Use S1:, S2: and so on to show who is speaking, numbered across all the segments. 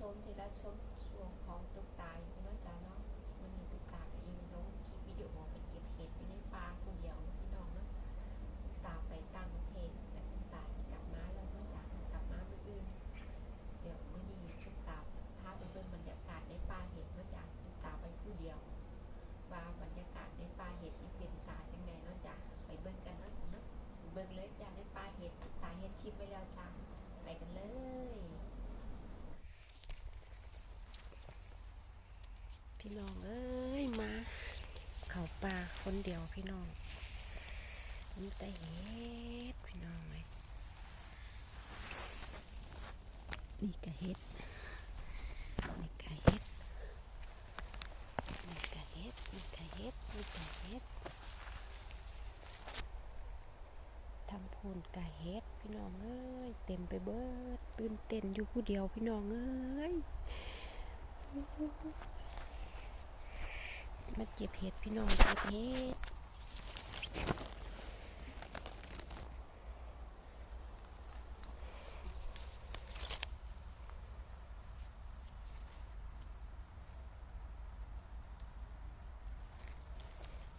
S1: ชมทีละชมช่วงของตุ๊กตาอยู่เนาะจ้าเนาะวันนี้ตุ๊กตาก็ยังลงคลิปวิดีโอไปเก็บเห็ดอยู่ในป่าคนเดียวพี่น้องเนาะตุ๊กตาไปต่างเทศแต่ตุ๊กตากลับมาแล้วเนาะจ้ากลับมาเมื่ออื่นเดี๋ยวมื่อนี้ตุ๊กตาพาไปเบิ่งบรรยากาศในป่าเห็ดเนาะจ้าตุ๊กตาไปผู้เดียวว่าบรรยากาศในป่าเห็ดนี่เป็นตาจังไงเนาะจ้าไปเบิ่งกันเนาะจ้าเนาะเบิ่งเลยจ้าในป่าเห็ดตุ๊กตาเห็ดคลิปไว้แล้วจ้าไปกันเลย
S2: พี่น้องเอ้ยมาเขาป่าคนเดียวพี่น้องมีแต่เห็ดพี่น้องเลยนี่กะเห็ดนี่กะเห็ดนี่กะเห็ดนี่กะเห็ดนี่กะเห็ดทำพูนกะเห็ดพี่น้องเอ้ยเต็มไปเบิดตื่นเต้นอยู่ผู้เดียวพี่น้องเอ้ย มาเก็บเห็ดพี่น้องเก็บเห็ด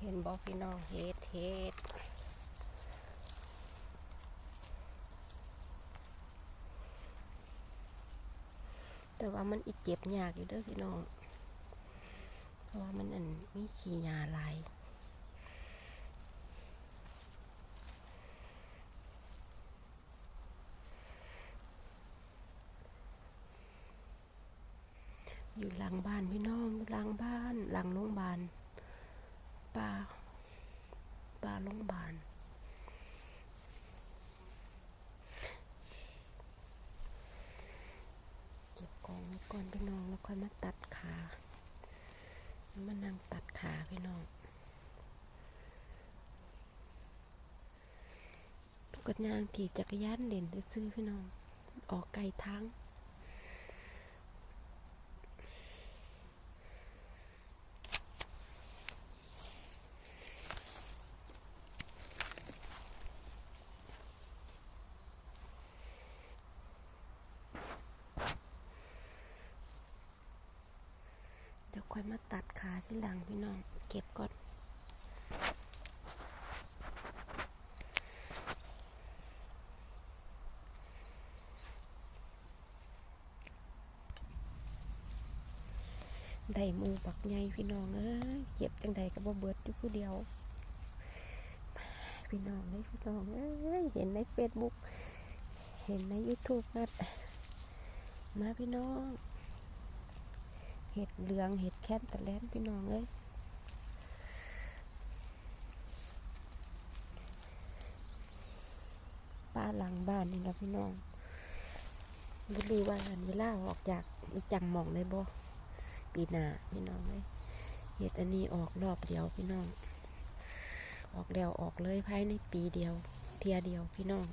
S2: เห็นบอกพี่น้องเห็ดเห็ดแต่ว่ามันอีกเก็บยากอยู่เด้อพี่น้อง เพราะว่ามันอันมีขี้ยาหลายอยู่หลังบ้านพี่น้องหลังบ้านหลังโรงพยาบาลป่าป่าโรงพยาบาลเก็บกองไว้ก่อนพี่น้องแล้วค่อยมาตัดขา มานั่งตัดขาพี่น้องกดยางขี่จักรยานเด่นซื้อพี่น้อง ออกไกลทั้ง เดี๋ยวค่อยมาตัดขาที่หลังพี่น้อง เก็บก่อนได้มูบักใหญ่พี่น้องเอ้ยเก็บจังใดก็บ่เบิดอยู่ผู้เดียว พี่น้องเลยพี่น้องเอ้ยเห็นในเฟซบุ๊กเห็นในยูทูบนัดมาพี่น้อง เห็ดเหลืองเห็ดแค้นตะแลนพี่น้องเอ้ยป้าหลังบ้านนี่ละพี่น้องบรู้ว่านเวลาออกจากอีจังหมองได้บ่ปีหน้าพี่น้องเลยเห็ดอันนี้ออกรอบเดียวพี่น้อง ออกแล้วออกเลยภายในปีเดียว เทียเดียวพี่น้อง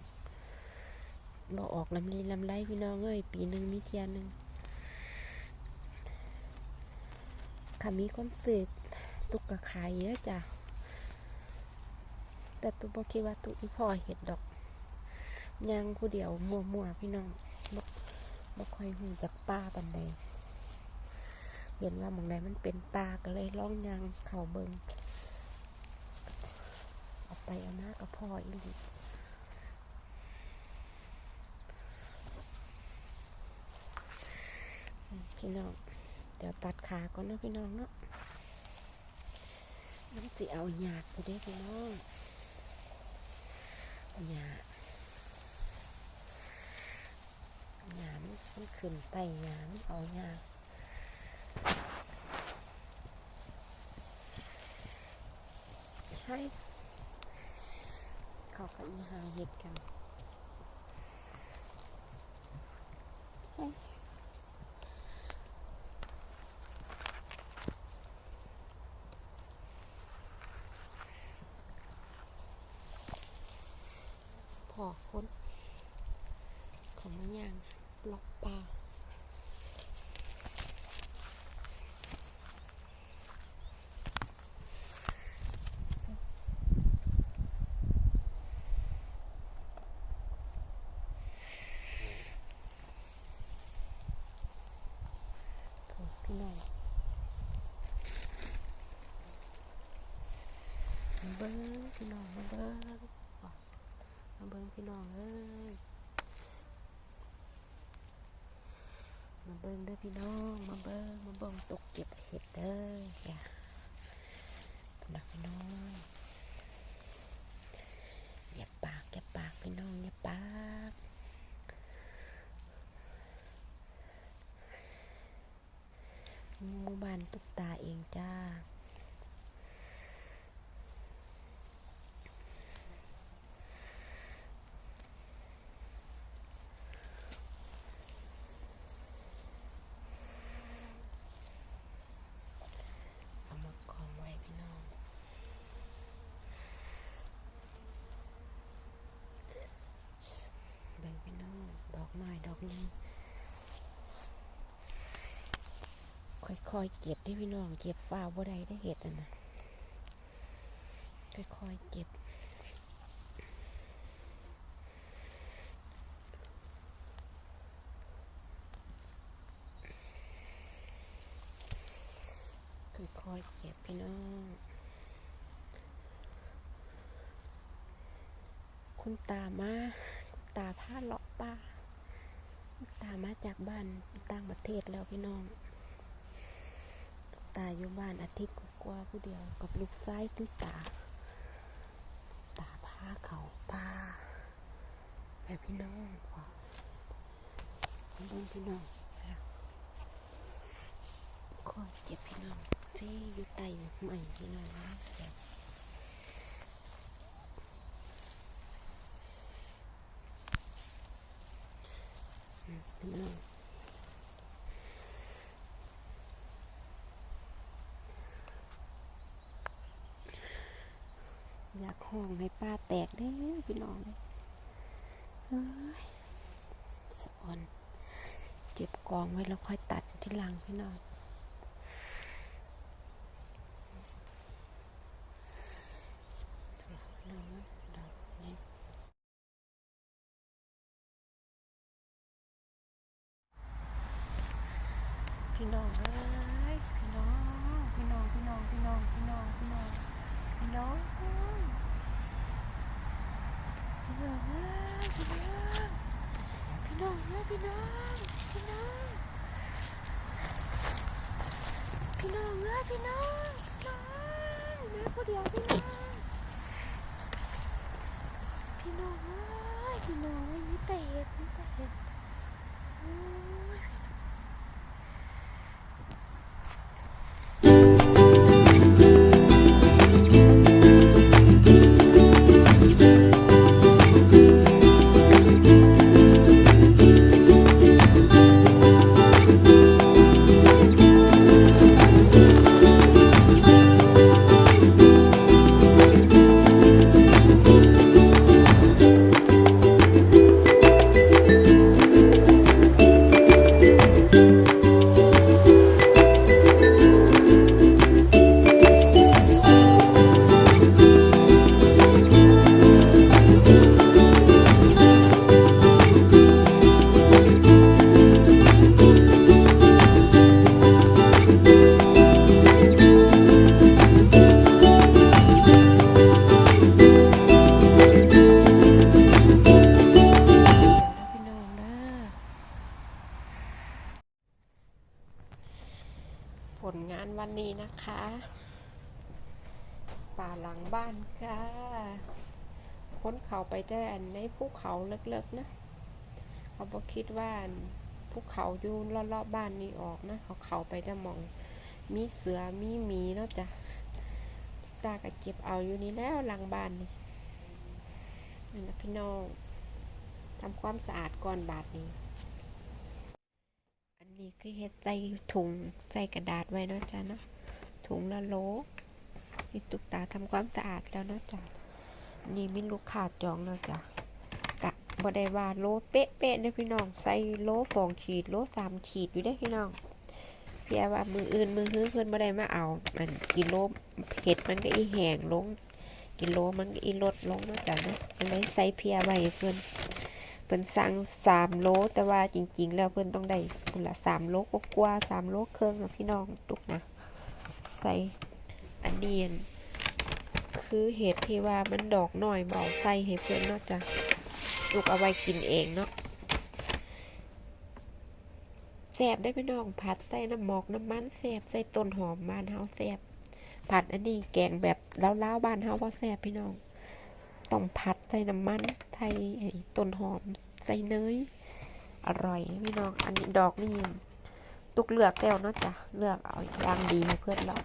S2: บ่ออกลำลีลำไรพี่น้องเอ้ยปีหนึ่งมีเทียหนึ่ง ค่ะมีคนซื้อตุกกะขายเยอะจ้ะแต่ตุบอกคิดว่าตุอีพ่อเห็ดดอกยางผู้เดียวมัวๆพี่น้องบ่บ่ค่อยหูจากป้าปันใดเห็นว่าหมองใดมันเป็นปลาก็เลยล่องยางเข่าเบิงเอาไปเอามากับพ่ออีหลีพี่น้อง เดี๋ยวตัดขาก่อนนะพี่น้องเนาะมันสิเอาหยาดไปได้พี่น้องหยาดหยาดมันมันขึ้นไตหยาดเอาหยาดให้เขาก็อีหาเห็ดกันใอคนของมันย่างปลอกปลาบ้องเบิ้งพี่น้องเบิ้ง มาเบิ้งพี่น้องเอ้ยมาเบิ้งเด้อพี่น้องมาเบิ้งมาเบิ้งตกเก็บเห็ดเด้อจ้ะนะพี่น้องอย่าปากอย่าปากพี่น้องอย่าปากหมู่บ้านตุกตาเองจ้ามากองไว้พี่น้องเบิ่งพี่น้อง ดอกน้อยดอกนี้ ค่อยเก็บได้พี่น้อง เก็บฝ้าวบ่ได้ได้เห็ดอะนะค่อยๆเก็บค่อยๆเก็บพี่น้อง คุณตามาคุณตาพาเลาะป่าตามาจากบ้านต่างประเทศแล้วพี่น้อง ตาอยู่บ้านอาทิตย์กว่าผู้เดียวกับลูกชายคุณตา ตาพาเขาป่าแบบพี่น้องว่ะเบิ่งพี่น้องคอยเก็บพี่น้องที่อยู่ใต้ใหม่พี่น้องนะพี่น้องากห้องให้ป้าแตกได้อพี่น้องเลยเฮ้ยสอนเจ็บกองไว้แล้วค่อยตัดที่หลังพี่น้องพี่น้องเอ้ยพี่น้อง พี่น้อง พี่น้อง พี่น้อง พี่น้อง พี่น้อง พี่น้องพี่น้องเอ้ยพี่น้องพี่น้ องเอ้ยพี่น้อง พี่น้อง พี่น้องเอ้ยพี่น้องพี่น้องแม่ผู้เดียวพี่น้อง พี่น้องเอ้ยพี่น้องมีแต่เห็ดมีแต่เห็ด ค้นเขาไปได้อันในภูเขาเล็กๆนะเขาบอกคิดว่าภูเขาอยู่รอบๆบ้านนี้ออกนะ เขาเขาไปได้มอง มีเสือมีหมีเนาะจ้ะตาก็เก็บเอาอยู่นี่แล้วหลังบ้านนี่นั่นะพี่น้องทำความสะอาดก่อนบาดนี้ อันนี้คือเฮ็ดใส่ถุงใส่กระดาษไว้เนาะจ้ะเนาะถุงละโหลนี่ตุกตาทำความสะอาดแล้วเนาะจ้ะ นี่มีลูกค้าจองแล้วจ้ะกะบ่ได้ว่าโลเป๊ะๆเด้อพี่น้อง ใส่โลสองขีด โลสามขีดอยู่ได้พี่น้องเพียว่ามืออื่นมือฮื้อเพิ่นบ่ได้มาเอา มันกิโลเห็ดมันก็อีแหงลง กิโลมันก็อีลดลงเนาะจ้ะเนาะเลยใส่เพียไว้เพิ่นเพิ่นสั่งสามโลแต่ว่าจริง ๆ แล้วเพิ่นต้องได้พุ่นละสามโลกว่าๆสามโลครึ่องอะพี่น้องตุกนะ ใส่อันนี้อัน คือเห็ดที่ว่ามันดอกหน้อยเบาใส่ให้เพื่อนเนาะจ้ะลูกเอาไว้กินเองเนาะแสบได้พี่น้องผัดใส่น้ำหมอกน้ำมันแสบใส่ต้นหอมบ้านเฮาแสบผัดอันนี้แกงแบบล้าวๆบ้านเฮาบ่แสบพี่น้องต้องผัดใส่น้ำมันไทยไอ้ต้นหอมใส่เนยอร่อยพี่น้องอันนี้ดอกนี่ตุกเลือกแล้วเนาะจ้ะเลือกเอาอย่างดีให้เพื่อนเรา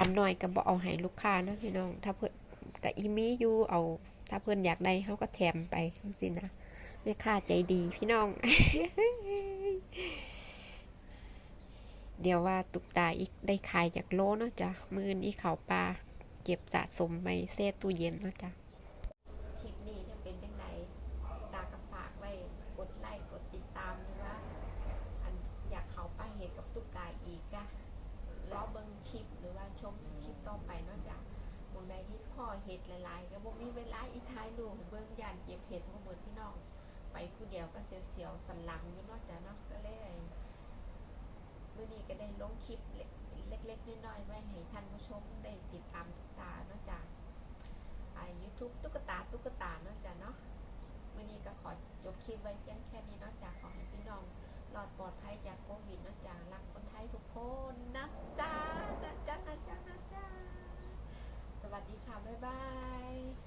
S2: อันน้อยก็บอกเอาให้ลูกค้านะพี่น้อง ถ้าเพื่อนกับอีมีอยู่เอา ถ้าเพื่อนอยากได้เขาก็แถมไปจริงๆนะแม่ค้าใจดีพี่น้อง เดี๋ยวว่าตุกตาอีกได้ขายจากโลเนาะจ้ะมือนอีเขาปลาเก็บสะสมไปเซตตู้เย็นเนาะจ้ะ
S1: คลิปนี้จะเป็นยังไงตากระฝากไว้กดไลค์กดติดตามหรือว่า อันอยากเขาไปเหตุกับตุ๊กตาอีกอะรอเบิ่งคลิปหรือว่าชมคลิปต่อไปเนอกจากตรงใดที่พ่อ เห็ดหลายๆก็บ่มีเวลาอีท้ายดูกเบิ่งยานเก็บเห็ดมาหมดพี่น้อง ไปผู้เดียวก็เสียวๆสันหลังอยู่นอกจากเนาะก็เลยเมื่อนี้ก็ได้ลงคลิปเล็กๆน้อยๆไว้ให้ท่านผู้ชมได้ติดตามตุ๊กตาเนอกจากอ่า YouTube ตุ๊กตาตุ๊กตาเนอกจากเนาะมื่อนี้ก็ขอจบคลิปไว้เพียงแค่นี้เนอกจากขอให้พี่น้องปลอดปลอดภัยจากโควิดนะจ๊ะรักคนไทยทุกคนนะจ๊ะนะจ๊ะนะจ๊ะ วัสดีค่ะ บ๊ายบาย